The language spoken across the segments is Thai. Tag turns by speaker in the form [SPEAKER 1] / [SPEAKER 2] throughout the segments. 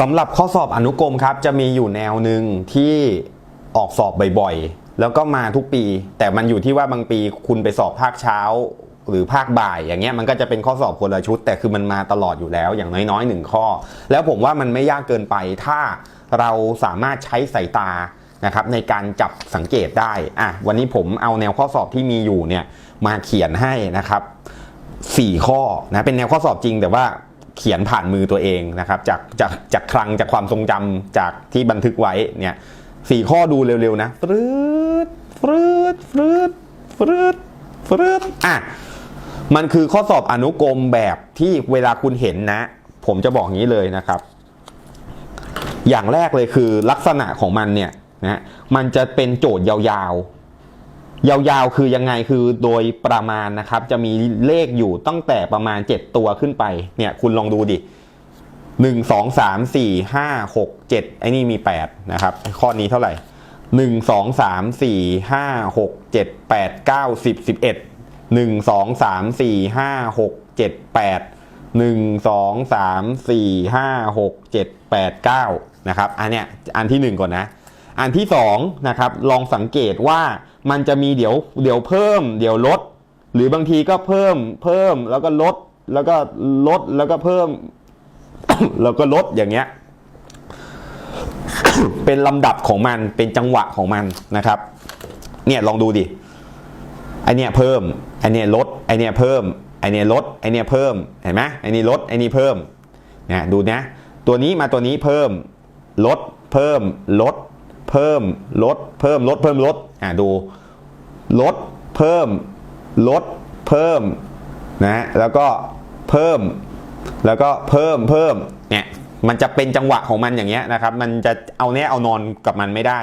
[SPEAKER 1] สำหรับข้อสอบอนุกรมครับ จะมีอยู่แนวหนึ่งที่ออกสอบบ่อยๆ แล้วก็มาทุกปี แต่มันอยู่ที่ว่าบางปีคุณไปสอบภาคเช้า หรือภาคบ่าย อย่างเงี้ยมันก็จะเป็นข้อสอบคนละชุด แต่คือมันมาตลอดอยู่แล้วอย่างน้อยๆหนึ่งข้อ แล้วผมว่ามันไม่ยากเกินไป ถ้าเราสามารถใช้สายตานะครับในการจับสังเกตได้อะวันนี้ผมเอาแนวข้อสอบที่มีอยู่เนี่ยมาเขียนให้นะครับสี่ข้อนะเป็นแนวข้อสอบจริงแต่ว่า เขียนผ่านมือตัวเองนะครับจากจากจากคลังจากความทรงจำจากที่บันทึกไว้เนี่ยสี่ข้อดูเร็วๆนะฟรืดฟรืดฟรืดฟรืดฟรืดอะมันคือข้อสอบอนุกรมแบบที่เวลาคุณเห็นนะ ผมจะบอกงี้เลยนะครับ อย่างแรกเลยคือลักษณะของมันเนี่ยนะมันจะเป็นโจทย์ยาวๆ ยาวๆ คือยังไงคือโดยประมาณนะครับ จะมีเลขอยู่ตั้งแต่ประมาณ 7 ตัวขึ้นไป เนี่ยคุณลองดูดิ 1 2 3 4 5 6 7 ไอ้นี่มี 8 นะครับ ข้อนี้เท่าไหร่ 1 2 3 4 5 6 7 8 9 10 11 1 2 3 4 5 6 7 8 1 2 3 4 5 6 7 8 9 นะครับ อันเนี้ยอันที่ 1 ก่อนนะ อันที่2นะครับลองสังเกตว่า มันจะมีเดี๋ยวเดี๋ยวเพิ่ม เดี๋ยวลด หรือบางทีก็เพิ่มเพิ่มแล้วก็ลดแล้วก็ลดแล้วก็เพิ่ม แล้วก็ลดอย่างเงี้ย เป็นลำดับของมันเป็นจังหวะของมันนะครับ เนี่ยลองดูดิไอเนี้ยเพิ่มไอเนี้ยลดไอเนี้ยเพิ่มไอเนี้ยลดไอเนี้ยเพิ่มเห็นไหมไอนี้ลดไอนี้เพิ่มเนี่ยดูนะตัวนี้มาตัวนี้เพิ่ม ลด เพิ่ม ลด เพิ่ม ลด เพิ่มลดเพิ่มลด อะดูลดเพิ่มลดเพิ่มนะแล้วก็เพิ่มแล้วก็เพิ่มเพิ่มเนี่ยมันจะเป็นจังหวะของมันอย่างเงี้ยนะครับ มันจะเอาแน่เอานอนกับมันไม่ได้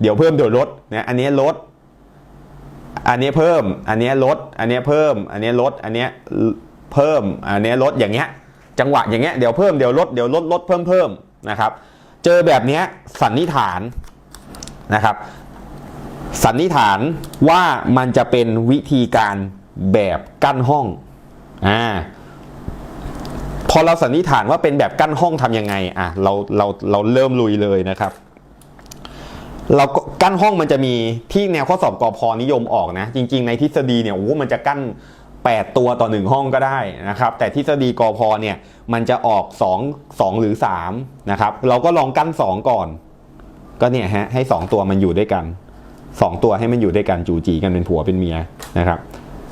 [SPEAKER 1] เดี๋ยวเพิ่มเดี๋ยวลดเนี่ยอันนี้ลด อันนี้เพิ่ม อันนี้ลด อันนี้เพิ่ม อันนี้ลด อันนี้เพิ่ม อันนี้ลดอย่างเงี้ย จังหวะอย่างเงี้ยเดี๋ยวเพิ่มเดี๋ยวลดเดี๋ยวลดลดเพิ่มเพิ่มนะครับ เจอแบบเนี้ยสันนิษฐานนะครับ สันนิษฐานว่ามันจะเป็นวิธีการแบบกั้นห้องอ่าพอเราสันนิษฐานว่าเป็นแบบกั้นห้องทำยังไงอะเราเราเราเริ่มลุยเลยนะครับเราก็กั้นห้องมันจะมีที่แนวข้อสอบกอพอนิยมออกนะ จริง ๆ ในทฤษฎีเนี่ยโอ้มันจะกั้น 8 ตัวต่อ 1 ห้องก็ได้นะครับ แต่ทฤษฎีกอพอเนี่ยมันจะออก 2 2 หรือ3นะครับเราก็ลองกั้น 2 ก่อน ก็เนี่ยฮะให้ 2 ตัวมันอยู่ด้วยกัน 2 ตัวให้มันอยู่ด้วยกันจูจีกันเป็นผัวเป็นเมียนะครับ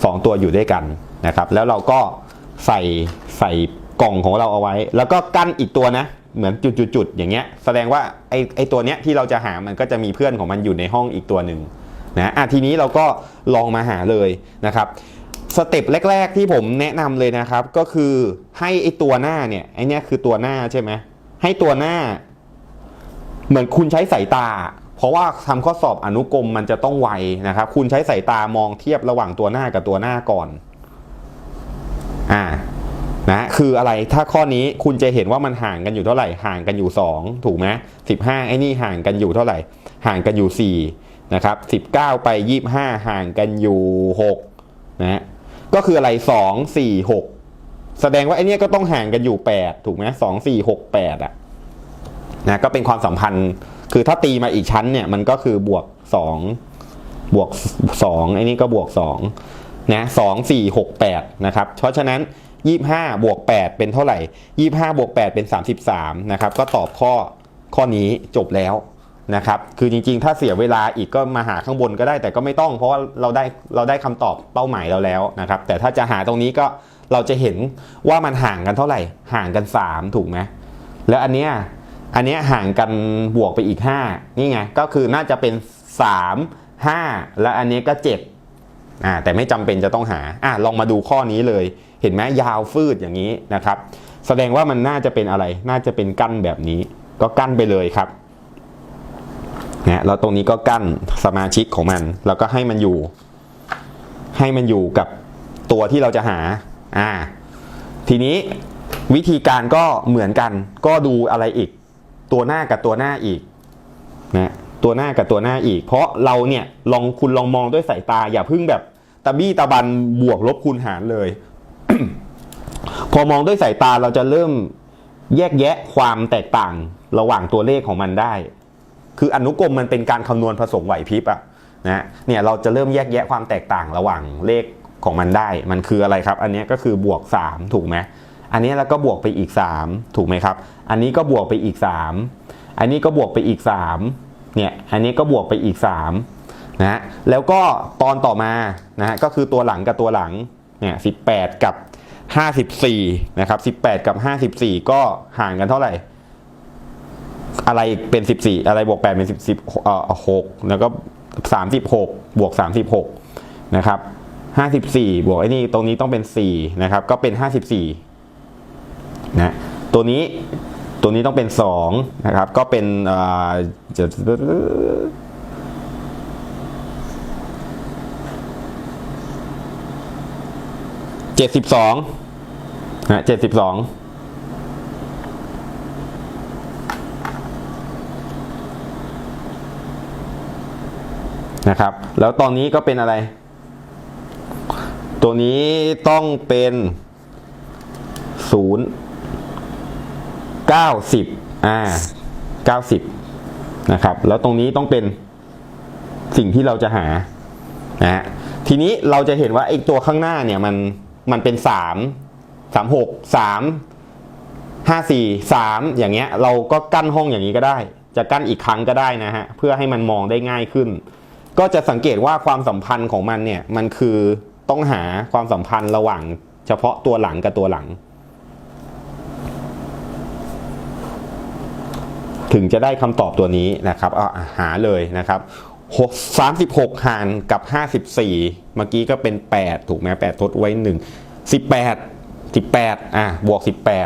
[SPEAKER 1] สองตัวอยู่ด้วยกันนะครับ แล้วเราก็ใส่ใส่กล่องของเราเอาไว้ แล้วก็กั้นอีกตัวนะ เหมือนจุดๆอย่างเงี้ย แสดงว่าไอไอตัวเนี้ยที่เราจะหามันก็จะมีเพื่อนของมันอยู่ในห้องอีกตัวหนึ่งนะอะทีนี้เราก็ลองมาหาเลยนะครับสเต็ปแรก ๆ ที่ผมแนะนำเลยนะครับ ก็คือให้ไอตัวหน้าเนี่ยไอเนี้ยคือตัวหน้าใช่ไหมให้ตัวหน้า เหมือนคุณใช้สายตา เพราะว่าทำข้อสอบอนุกรมมันจะต้องไวนะครับ คุณใช้สายตามองเทียบระหว่างตัวหน้ากับตัวหน้าก่อนอ่านะคืออะไรถ้าข้อนี้คุณจะเห็นว่ามันห่างกันอยู่เท่าไหร่ห่างกันอยู่ 2 ถูกไหมสิบห้าไอ้นี่ห่างกันอยู่เท่าไหร่ ห่างกันอยู่4นะครับ19ไป25ห่างกันอยู่6นะก็คืออะไร 2 4 6 แสดงว่าไอ้นี่ก็ต้องห่างกันอยู่ 8 ถูกไหม2 4 6 8อะนะก็เป็นความสัมพันธ์ คือถ้าตีมาอีกชั้นเนี่ยมันก็คือบวก2บวก2ไอ้นี่ก็บวก2นะ2 4 6 8นะครับ เพราะฉะนั้น25บวก8เป็นเท่าไหร่25บวก8เป็น33นะครับ ก็ตอบข้อข้อนี้จบแล้วนะครับ คือจริงๆ ถ้าเสียเวลาอีกก็มาหาข้างบนก็ได้ แต่ก็ไม่ต้อง เพราะว่าเราได้เราได้คำตอบเป้าหมายเราแล้วนะครับ แต่ถ้าจะหาตรงนี้ก็เราจะเห็นว่ามันห่างกันเท่าไหร่ ห่างกัน 3 ถูกไหม แล้วอันเนี้ย อันนี้ห่างกันบวกไปอีก 5 นี่ไง ก็คือน่าจะเป็น 3 5 และอันนี้ก็7อ่าแต่ไม่จำเป็นจะต้องหาอ่าลองมาดูข้อนี้เลย เห็นไหมยาวฟืดอย่างนี้นะครับ แสดงว่ามันน่าจะเป็นอะไร น่าจะเป็นกั้นแบบนี้ ก็กั้นไปเลยครับนะแล้วตรงนี้ก็กั้นสมาชิกของมัน แล้วก็ให้มันอยู่ ให้มันอยู่กับตัวที่เราจะหา อ่า ทีนี้วิธีการก็เหมือนกัน ก็ดูอะไรอีก ตัวหน้ากับตัวหน้าอีกนะตัวหน้ากับตัวหน้าอีก เพราะเราเนี่ยลองคุณลองมองด้วยสายตา อย่าพิ่งแบบตะบี้ตะบันบวกลบคูณหารเลย พอมองด้วยสายตาเราจะเริ่มแยกแยะความแตกต่างระหว่างตัวเลขของมันได้ คืออนุกรมมันเป็นการคำนวณผสมไหวพริบอะนะเนี่ยเราจะเริ่มแยกแยะความแตกต่างระหว่างเลขของมันได้ มันคืออะไรครับ อันนี้ก็คือบวก 3 ถูกไหม อันนี้แล้วก็บวกไปอีก 3 ถูกไหมครับ อันนี้ก็บวกไปอีก 3 อันนี้ก็บวกไปอีก 3 เนี่ย อันนี้ก็บวกไปอีก 3 นะฮะ แล้วก็ตอนต่อมานะฮะ ก็คือตัวหลังกับตัวหลัง เนี่ย18กับ 54 นะครับ 18 กับ 54 ก็ห่างกันเท่าไหร่ อะไรเป็น 14 อะไรบวก 8 เป็น10 10เอ่อ6แล้วก็ 36 บวก 36 นะครับ 54 บวกไอ้นี่ ตรงนี้ต้องเป็น 4 นะครับ ก็เป็น 54 นะตัวนี้ตัวนี้ต้องเป็น2นะครับ ก็เป็นเจะเจ็ดสิบสองนะเจ็ดสิบสองนะครับ แล้วตอนนี้ก็เป็นอะไร ตัวนี้ต้องเป็นศูนย์ เก้าสิบอ่าเก้าสิบนะครับ แล้วตรงนี้ต้องเป็นสิ่งที่เราจะหานะฮะทีนี้เราจะเห็นว่าไอ้ตัวข้างหน้าเนี่ยมันมันเป็นสามสามหกสามห้าสี่สามอย่างเงี้ย เราก็กั้นห้องอย่างนี้ก็ได้ จะกั้นอีกครั้งก็ได้นะฮะเพื่อให้มันมองได้ง่ายขึ้น ก็จะสังเกตว่าความสัมพันธ์ของมันเนี่ยมันคือต้องหาความสัมพันธ์ระหว่างเฉพาะตัวหลังกับตัวหลัง ถึงจะได้คำตอบตัวนี้นะครับเอาหาเลยนะครับ6 36 หารกับ 54 เมื่อกี้ก็เป็น 8 ถูกไหม8ทดไว้ 1 18 18อะบวก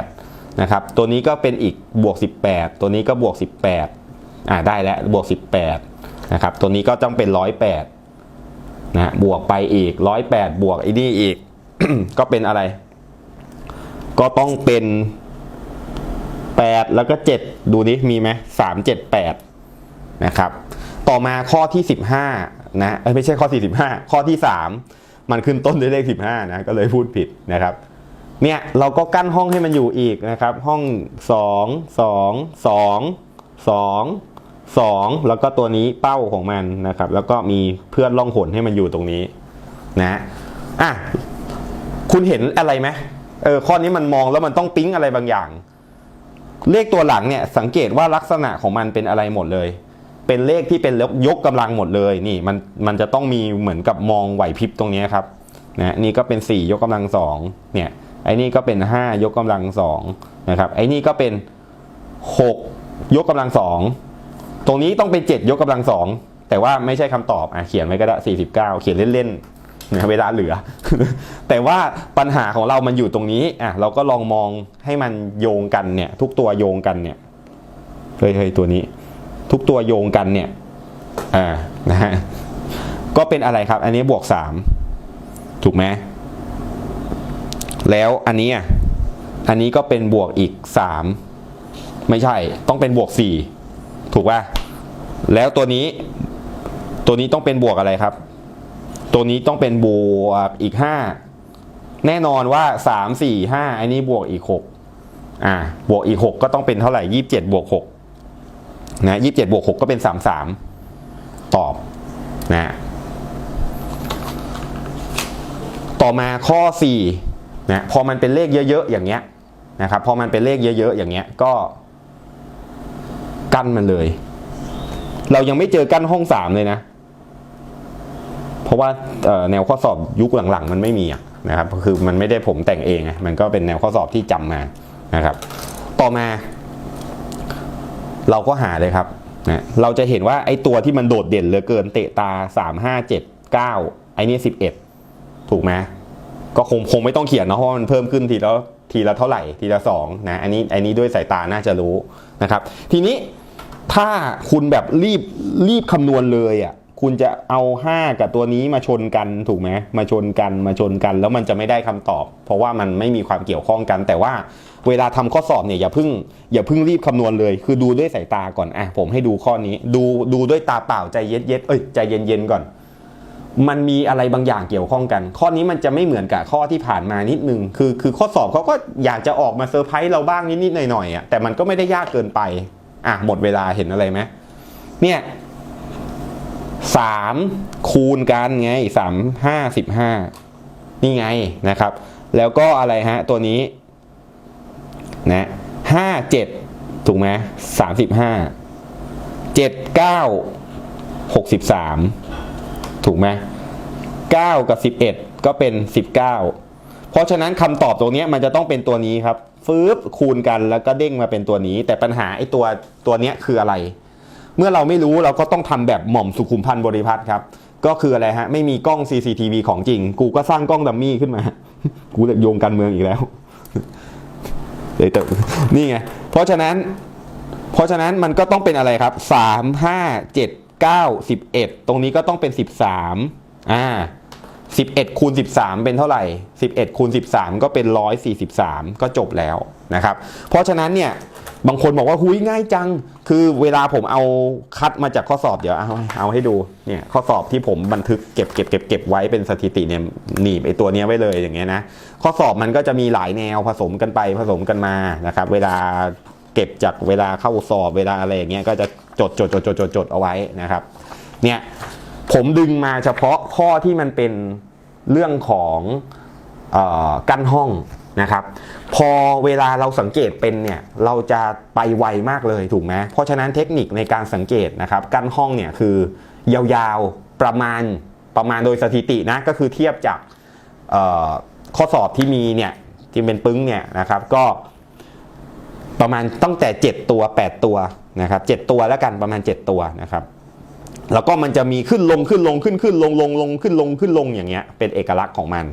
[SPEAKER 1] 18นะครับตัวนี้ก็เป็นอีกบวก 18 ตัวนี้ก็บวก 18อะได้แล้วบวก 18นะครับตัวนี้ก็ต้องเป็น 108นะบวกไปอีก 108 บวกไอ้นี่อีก ก็เป็นอะไร ก็ต้องเป็น 8 แล้วก็ 7 ดูนี้มีไหม3 7 8 นะครับ ต่อมาข้อที่ 15 นะไม่ใช่ข้อที่15ข้อที่ 3 มันขึ้นต้นด้วยเลข 15 นะ ก็เลยพูดผิดนะครับเนี่ยเราก็กั้นห้องให้มันอยู่อีกนะครับ ห้อง 2 2 2 2 2 แล้วก็ตัวนี้เป้าของมันนะครับ แล้วก็มีเพื่อนล่องหนให้มันอยู่ตรงนี้นะอะคุณเห็นอะไรไหมเออข้อนี้มันมองแล้วมันต้องปิ๊งอะไรบางอย่าง เลขตัวหลังเนี่ยสังเกตว่าลักษณะของมันเป็นอะไรหมดเลย เป็นเลขที่เป็นยกกำลังหมดเลยนี่มันมันจะต้องมีเหมือนกับมองไหวพริบตรงนี้ครับนะนี่ก็เป็น 4 ยกกำลังสองเนี่ยไอ้นี่ก็เป็น 5 ยกกำลังสองนะครับไอ้นี่ก็เป็น 6 ยกกำลังสองตรงนี้ต้องเป็น 7 ยกกำลังสองแต่ว่าไม่ใช่คำตอบอะเขียนไว้ก็ได้49 เขียนเล่นๆ เวลาเหลือ แต่ว่าปัญหาของเรามันอยู่ตรงนี้อะเราก็ลองมองให้มันโยงกันเนี่ย ทุกตัวโยงกันเนี่ยเฮ้ยเฮ้ยตัวนี้ ทุกตัวโยงกันเนี่ยอ่านะฮะก็เป็นอะไรครับ อันนี้บวกสามถูกไหมแล้วอันนี้อะอันนี้ก็เป็นบวกอีกสามไม่ใช่ต้องเป็นบวกสี่ถูกป่ะแล้วตัวนี้ตัวนี้ต้องเป็นบวกอะไรครับ ตัวนี้ต้องเป็นบวกอีกห้าแน่นอนว่าสามสี่ห้าอันนี้บวกอีกหกอ่าบวกอีกหกก็ต้องเป็นเท่าไหร่ยี่สิบเจ็ดบวกหกนะยี่สิบเจ็ดบวกหกก็เป็นสามสามตอบนะต่อมาข้อสี่นะพอมันเป็นเลขเยอะๆอย่างเงี้ยนะครับพอมันเป็นเลขเยอะๆอย่างเงี้ยก็กั้นมันเลย เรายังไม่เจอกั้นห้องสามเลยนะ ราะว่าแนวข้อสอบยุคหลังๆ มันไม่มีนะครับคือมันไม่ได้ผมแต่งเองไงมันก็เป็นแนวข้อสอบที่จำมานะครับ ต่อมา เราก็หาเลยครับนะเราจะเห็นว่าไอ้ตัวที่มันโดดเด่นเหลือเกินเตะตา 3 5 7 9 ไอ้นี่ 11 ถูกไหมก็คงคงไม่ต้องเขียนเนาะเพราะมันเพิ่มขึ้นทีละทีละเท่าไหร่ทีละ2นะอันนี้อันนี้ด้วยสายตาน่าจะรู้นะครับ ทีนี้ถ้าคุณแบบรีบรีบคำนวณเลยอะ คุณจะเอา 5 กับตัวนี้มาชนกันถูกไหมมาชนกันมาชนกัน แล้วมันจะไม่ได้คำตอบ เพราะว่ามันไม่มีความเกี่ยวข้องกัน แต่ว่าเวลาทำข้อสอบเนี่ยอย่าเพิ่งอย่าเพิ่งรีบคำนวณเลย คือดูด้วยสายตาก่อนอะผมให้ดูข้อนี้ ดูดูด้วยตาเปล่าใจเย็นเย็นเอ้ยใจเย็นเย็นๆก่อน มันมีอะไรบางอย่างเกี่ยวข้องกัน ข้อนี้มันจะไม่เหมือนกับข้อที่ผ่านมานิดนึงคือคือข้อสอบเขาก็อยากจะออกมาเซอร์ไพรส์เราบ้างนิดๆหน่อยๆอะแต่มันก็ไม่ได้ยากเกินไปอะหมดเวลาเห็นอะไรไหมเนี่ย สามคูณกันไงสามห้าสิบห้านี่ไงนะครับ แล้วก็อะไรฮะ ตัวนี้นะห้าเจ็ดถูกไหมสามสิบห้าเจ็ดเก้าหกสิบสามถูกไหม9กับ11ก็เป็น19เก้าเพราะฉะนั้นคำตอบตรงนี้มันจะต้องเป็นตัวนี้ครับฟืบคูณกันแล้วก็เด้งมาเป็นตัวนี้ แต่ปัญหาไอ้ตัวตัวนี้คืออะไร เมื่อเราไม่รู้เราก็ต้องทำแบบหม่อมสุขุมพันธ์บริพัตรครับ ก็คืออะไรฮะ ไม่มีกล้อง CCTV ของจริง กูก็สร้างกล้องดัมมี่ขึ้นมา กูจะโยงการเมืองอีกแล้วเดี๋ยวนี่ไง เพราะฉะนั้น เพราะฉะนั้นมันก็ต้องเป็นอะไรครับ3 5 7 9 11ตรงนี้ก็ต้องเป็น13อ่า11คูณ13เป็นเท่าไหร่11คูณ13ก็เป็น143ก็จบแล้วนะครับ เพราะฉะนั้นเนี่ย บางคนบอกว่าหุยง่ายจัง คือเวลาผมเอาคัดมาจากข้อสอบเดี๋ยวเอาเอาให้ดูเนี่ยข้อสอบที่ผมบันทึกเก็บเก็บเก็บเก็บไว้เป็นสถิติเนี่ยหนีบไอตัวเนี้ยไว้เลยอย่างเงี้ยนะข้อสอบมันก็จะมีหลายแนวผสมกันไปผสมกันมานะครับ เวลาเก็บจากเวลาเข้าสอบเวลาอะไรอย่างเงี้ยก็จะจดจดจดจดจดจดเอาไว้นะครับเนี่ยผมดึงมาเฉพาะข้อที่มันเป็นเรื่องของออกั้นห้องนะครับ พอเวลาเราสังเกตเป็นเนี่ยเราจะไปไวมากเลยถูกไหมเพราะฉะนั้นเทคนิคในการสังเกตนะครับกั้นห้องเนี่ยคือยาวๆประมาณประมาณโดยสถิตินะก็คือเทียบจากข้อสอบที่มีเนี่ยที่เป็นปึ้งเนี่ยนะครับก็ประมาณตั้งแต่ 7 ตัว 8 ตัวนะครับ7ตัวแล้วกันประมาณ 7 ตัวนะครับแล้วก็มันจะมีขึ้นลงขึ้นลงขึ้นขึ้นลงลงลงขึ้นลงขึ้นลงอย่างเงี้ยเป็นเอกลักษณ์ของมัน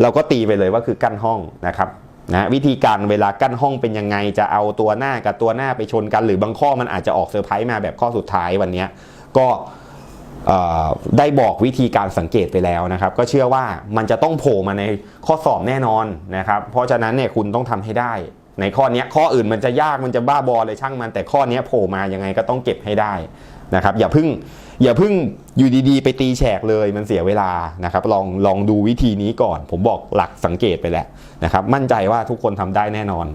[SPEAKER 1] เราก็ตีไปเลยว่าคือกั้นห้องนะครับ นะวิธีการเวลากั้นห้องเป็นยังไง จะเอาตัวหน้ากับตัวหน้าไปชนกัน หรือบางข้อมันอาจจะออกเซอร์ไพรส์มาแบบข้อสุดท้ายวันนี้ก็ได้บอกวิธีการสังเกตไปแล้วนะครับ ก็เชื่อว่ามันจะต้องโผล่มาในข้อสอบแน่นอนนะครับเพราะฉะนั้นเนี่ยคุณต้องทำให้ได้ ในข้อนี้ข้ออื่นมันจะยากมันจะบ้าบอเลยช่างมันแต่ข้อนี้โผล่มายังไงก็ต้องเก็บให้ได้นะครับอย่าพิ่ง อย่าเพิ่งอยู่ดีๆ ไปตีแฉกเลยมันเสียเวลานะครับ ลองลองดูวิธีนี้ก่อน ผมบอกหลักสังเกตไปแล้วนะครับ มั่นใจว่าทุกคนทำได้แน่นอน